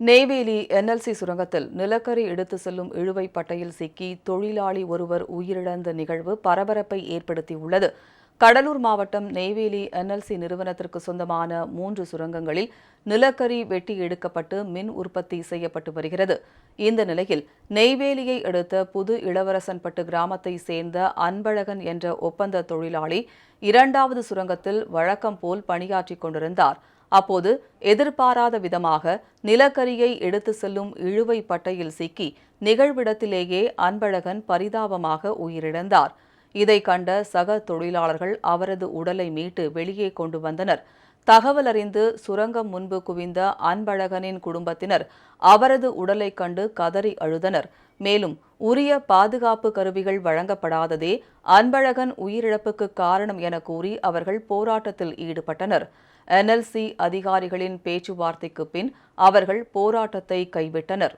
Neyveli NLC சுரங்கத்தில் நிலக்கரி எடுத்து செல்லும் இழுவை பட்டையில் சிக்கி தொழிலாளி ஒருவர் உயிரிழந்த நிகழ்வு பரபரப்பை ஏற்படுத்தியுள்ளது. கடலூர் மாவட்டம் நெய்வேலி என்எல்சி நிறுவனத்திற்கு சொந்தமான மூன்று சுரங்கங்களில் நிலக்கரி வெட்டி எடுக்கப்பட்டு மின் உற்பத்தி செய்யப்பட்டு வருகிறது. இந்த நிலையில் நெய்வேலியை அடுத்த புது இளவரசன்பட்டு கிராமத்தை சேர்ந்த அன்பழகன் என்ற ஒப்பந்த தொழிலாளி இரண்டாவது சுரங்கத்தில் வழக்கம் போல் பணியாற்றிக் கொண்டிருந்தார். அப்போது எதிர்பாராத விதமாக நிலக்கரியை எடுத்து செல்லும் இழுவை பட்டையில் சிக்கி நிகழ்விடத்திலேயே அன்பழகன் பரிதாபமாக உயிரிழந்தார். இதை கண்ட சக தொழிலாளர்கள் அவரது உடலை மீட்டு வெளியே கொண்டு வந்தனர். தகவல் அறிந்து சுரங்கம் முன்பு குவிந்த அன்பழகனின் குடும்பத்தினர் அவரது உடலை கண்டு கதறி அழுதனர். மேலும் உரிய பாதுகாப்பு கருவிகள் வழங்கப்படாததே அன்பழகன் உயிரிழப்புக்கு காரணம் என கூறி அவர்கள் போராட்டத்தில் ஈடுபட்டனர். என்எல்சி அதிகாரிகளின் பேச்சுவார்த்தைக்கு பின் அவர்கள் போராட்டத்தை கைவிட்டனர்.